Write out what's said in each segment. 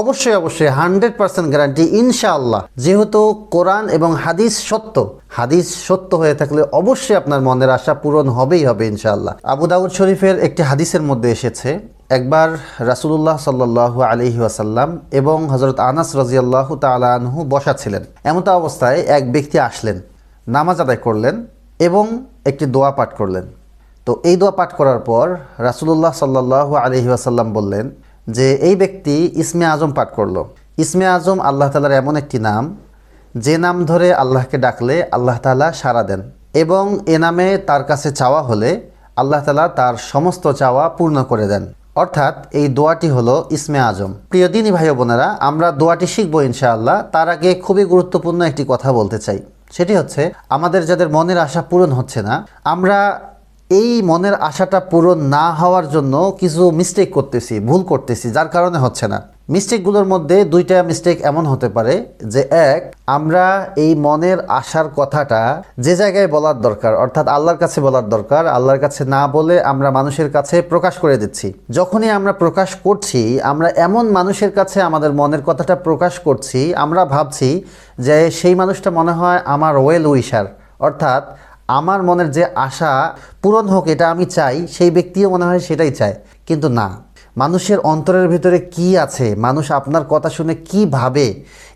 অবশ্যই অবশ্যই, hundred percent guarantee ইনশাআল্লাহ। যেহেতু কোরআন এবং হাদিস সত্য হাদিস সত্য হয়ে থাকলে অবশ্যই আপনার মনের আশা পূরণ হবেই হবে, ইনশাআল্লাহ। আবু দাউদ শরীফের একটি হাদিসের মধ্যে এসেছে, একবার রাসুলুল্লাহ সাল্লাহ আলহি আসাল্লাম এবং হজরত আনাস রাজিয়াল্লাহ তালাহু বসা ছিলেন। এমত অবস্থায় এক ব্যক্তি আসলেন, নামাজ আদায় করলেন এবং একটি দোয়া পাঠ করলেন। তো এই দোয়া পাঠ করার পর রাসুলুল্লাহ সাল্লাহ আলহি আসাল্লাম বললেন যে এই ব্যক্তি ইসমে আজম পাঠ করল। ইসমে আজম আল্লাহ তালার এমন একটি নাম, যে নাম ধরে আল্লাহকে ডাকলে আল্লাহ তালা সাড়া দেন এবং এ নামে তার কাছে চাওয়া হলে আল্লাহ তালা তার সমস্ত চাওয়া পূর্ণ করে দেন। অর্থাৎ এই দোয়াটি হলো ইসমে আজম। প্রিয় দিনী ভাই বোনেরা, আমরা দোয়াটি শিখব ইনশাআল্লাহ। তার আগে খুবই গুরুত্বপূর্ণ একটি কথা বলতে চাই। সেটি হচ্ছে, আমাদের যাদের মনের আশা পূরণ হচ্ছে না, আমরা এই মনের আশাটা পূরণ না হওয়ার জন্য কিছু মিস্টেক করতেছি, ভুল করতেছি, যার কারণে হচ্ছে না। মিস্টেকগুলোর মধ্যে দুইটা মিস্টেক এমন হতে পারে যে এক, আমরা এই মনের আশার কথাটা যে জায়গায় বলার দরকার, অর্থাৎ আল্লাহর কাছে বলার দরকার, আল্লাহর কাছে না বলে আমরা মানুষের কাছে প্রকাশ করে দিচ্ছি। যখনই আমরা প্রকাশ করছি, আমরা এমন মানুষের কাছে আমাদের মনের কথাটা প্রকাশ করছি, আমরা ভাবছি যে সেই মানুষটা মনে হয় আমার ওয়েল উইশার অর্থাৎ আমার মনের যে আশা পূরণ হোক, এটা আমি চাই, সেই ব্যক্তিও মনে হয় সেটাই চায়। কিন্তু না, মানুষের অন্তরের ভিতরে কি আছে, মানুষ আপনার কথা শুনে কি ভাবে,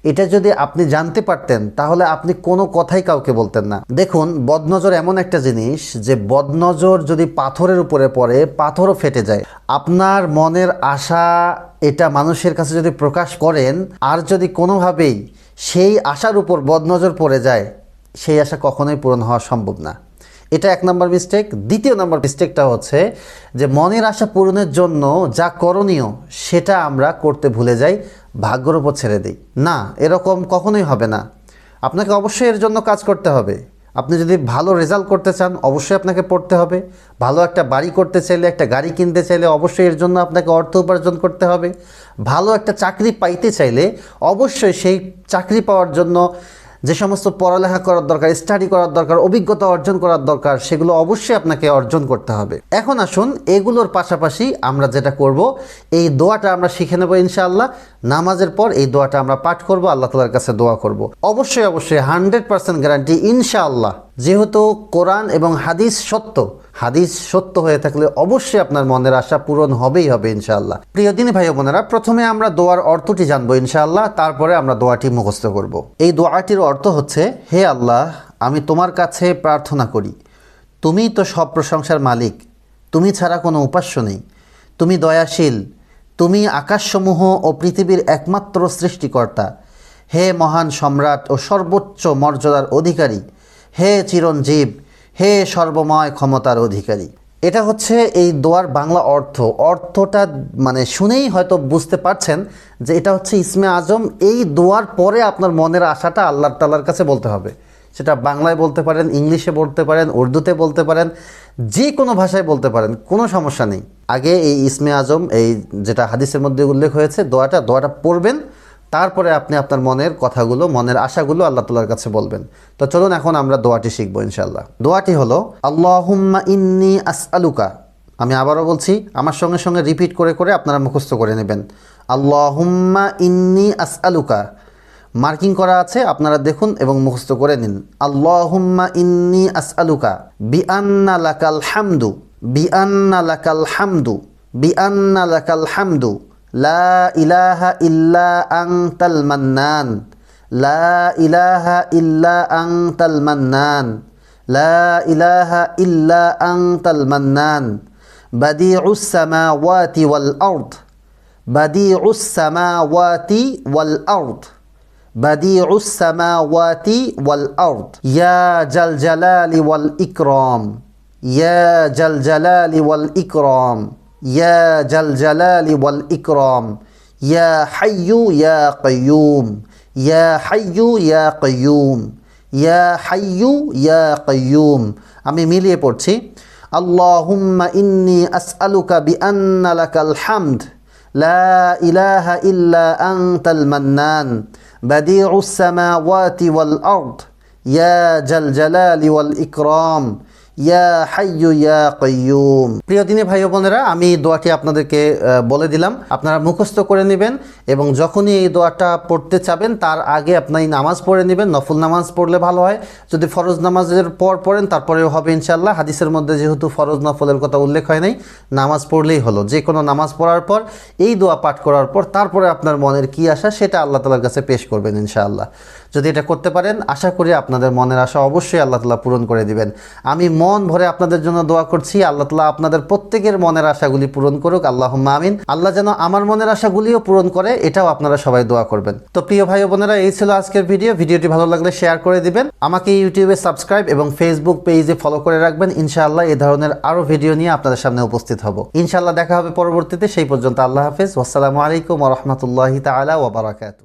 এটা যদি আপনি জানতে পারতেন, তাহলে আপনি কোনো কথাই কাউকে বলতেন না। দেখুন, বদনজর এমন একটা জিনিস যে বদনজর যদি পাথরের উপরে পড়ে, পাথরও ফেটে যায়। আপনার মনের আশা এটা মানুষের কাছে যদি প্রকাশ করেন, আর যদি কোনোভাবেই সেই আশার উপর বদনজর পড়ে যায় সেই আশা কখনোই পূরণ হওয়া সম্ভব না। এটা এক নম্বর মিস্টেক দ্বিতীয় নম্বর মিস্টেকটা হচ্ছে যে মনের আশা পূরণের জন্য যা করণীয় সেটা আমরা করতে ভুলে যাই, ভাগ্যর উপর ছেড়ে দিই। না, এরকম কখনোই হবে না। আপনাকে অবশ্যই এর জন্য কাজ করতে হবে। আপনি যদি ভালো রেজাল্ট করতে চান, অবশ্যই আপনাকে পড়তে হবে। ভালো একটা বাড়ি করতে চাইলে, একটা গাড়ি কিনতে চাইলে অবশ্যই এর জন্য আপনাকে অর্থ উপার্জন করতে হবে। ভালো একটা চাকরি পাইতে চাইলে অবশ্যই সেই চাকরি পাওয়ার জন্য যে সমস্ত পড়ালেখা করার দরকার স্টাডি করার দরকার, অভিজ্ঞতা অর্জন করার দরকার, সেগুলো অবশ্যই আপনাকে অর্জন করতে হবে। এখন আসুন এগুলোর পাশাপাশি আমরা যেটা করব, এই দোয়াটা আমরা শিখে নেব ইনশাআল্লাহ। নামাজের পর এই দোয়াটা আমরা পাঠ করব, আল্লাহ তালার কাছে দোয়া করব। অবশ্যই অবশ্যই হান্ড্রেড পার্সেন্ট গ্যারান্টি ইনশাআল্লাহ। যেহেতু কোরআন এবং হাদিস সত্য হাদিস সত্য হয়ে থাকলে অবশ্যই আপনার মনের আশা পূরণ হবেই হবে, ইনশাআল্লাহ। প্রিয় দিনী ভাই বোনেরা, প্রথমে আমরা দোয়ার অর্থটি জানব, ইনশাআল্লাহ। তারপরে আমরা দোয়াটি মুখস্থ করব। এই দোয়াটির অর্থ হচ্ছে, হে আল্লাহ, আমি তোমার কাছে প্রার্থনা করি। তুমিই তো সব প্রশংসার মালিক। তুমি ছাড়া কোনো উপাস্য নেই। তুমি দয়াশীল। তুমি আকাশসমূহ ও পৃথিবীর একমাত্র সৃষ্টিকর্তা। হে মহান সম্রাট ও সর্বোচ্চ মর্যাদার অধিকারী। হে চিরঞ্জীব। হে সর্বময় ক্ষমতার অধিকারী। এটা হচ্ছে এই দোয়ার বাংলা অর্থ। অর্থটা মানে শুনেই হয়তো বুঝতে পারছেন যে এটা হচ্ছে ইসমে আজম। এই দোয়ার পরে আপনার মনের আশাটা আল্লাহ তাল্লার কাছে বলতে হবে। সেটা বাংলায় বলতে পারেন, ইংলিশে বলতে পারেন, উর্দুতে বলতে পারেন, যে কোনো ভাষায় বলতে পারেন, কোনো সমস্যা নেই। আগে এই ইসমে আজম, এই যেটা হাদিসের মধ্যে উল্লেখ হয়েছে, দোয়াটা দোয়াটা পড়বেন তারপরে আপনি আপনার মনের কথাগুলো, মনের আশাগুলো আল্লাহ তালার কাছে বলবেন। তো চলুন এখন আমরা দোয়াটি শিখব ইনশাল্লাহ দোয়াটি হলো, আল্লাহুম্মা ইন্নি আসআলুকা আমি আবারও বলছি, আমার সঙ্গে সঙ্গে রিপিট করে করে আপনারা মুখস্থ করে নেবেন। আল্লাহুম্মা ইন্নি আসআলুকা মার্কিং করা আছে, আপনারা দেখুন এবং মুখস্থ করে নিন। আল্লাহুম্মা ইন্নি আসআলুকা বিআন্না লাকাল হামদু বিআন্না লাকাল হামদু বিআন্না লাকাল হামদু لا إله إلا أنت المنان. لا إله إلا أنت المنان. لا إله إلا أنت المنان. بديع السماوات والأرض. بديع السماوات والأرض. بديع السماوات والأرض. يا جل جلال والإكرام. يا جل جلال والإكرام. يا ذا الجلال والإكرام يا حي يا قيوم يا حي يا قيوم يا حي يا قيوم আমি মিলিয়ে পড়ছি اللهم إني أسألك بأن لك الحمد لا إله إلا أنت المنان بديع السماوات والأرض يا ذا الجلال والإكرام ইয়া ইয়া প্রিয় দিনী ভাই বোনেরা, আমি দোয়াটি আপনাদেরকে বলে দিলাম। আপনারা মুখস্থ করে নেবেন এবং যখনই এই দোয়াটা পড়তে চাবেন, তার আগে আপনি নামাজ পড়ে নেবেন। নফল নামাজ পড়লে ভালো হয়। যদি ফরজ নামাজের পর পড়েন, তারপরেও হবে ইনশাল্লাহ হাদিসের মধ্যে যেহেতু ফরজ নফলের কথা উল্লেখ হয় নাই, নামাজ পড়লেই হলো। যে কোনো নামাজ পড়ার পর, এই দোয়া পাঠ করার পর, তারপরে আপনার মনের কি আশা, সেটা আল্লাহ তালার কাছে পেশ করবেন ইনশাআল্লাহ। যদি এটা করতে পারেন, আশা করি আপনাদের মনের আশা অবশ্যই আল্লাহ তালা পূরণ করে দিবেন। আমি মন ভরে আপনাদের জন্য দোয়া করছি। আল্লাহ তালা আপনাদের প্রত্যেকের মনের আশাগুলি পূরণ করুক। আল্লাহ আমিন। আল্লাহ যেন আমার মনের আশাগুলিও পূরণ করে, এটাও আপনারা সবাই দোয়া করবেন। তো প্রিয় ভাই বোনেরা, এই ছিল আজকের ভিডিও। ভিডিওটি ভালো লাগলে শেয়ার করে দিবেন। আমাকে ইউটিউবে সাবস্ক্রাইব এবং ফেসবুক পেজে ফলো করে রাখবেন। ইনশাআল্লাহ এই ধরনের আরও ভিডিও নিয়ে আপনাদের সামনে উপস্থিত হব। ইনশাআল্লাহ দেখা হবে পরবর্তীতে। সেই পর্যন্ত আল্লাহ হাফেজ। আসসালামু আলাইকুম রহমতুল্লাহি তালা ওবরাকাতু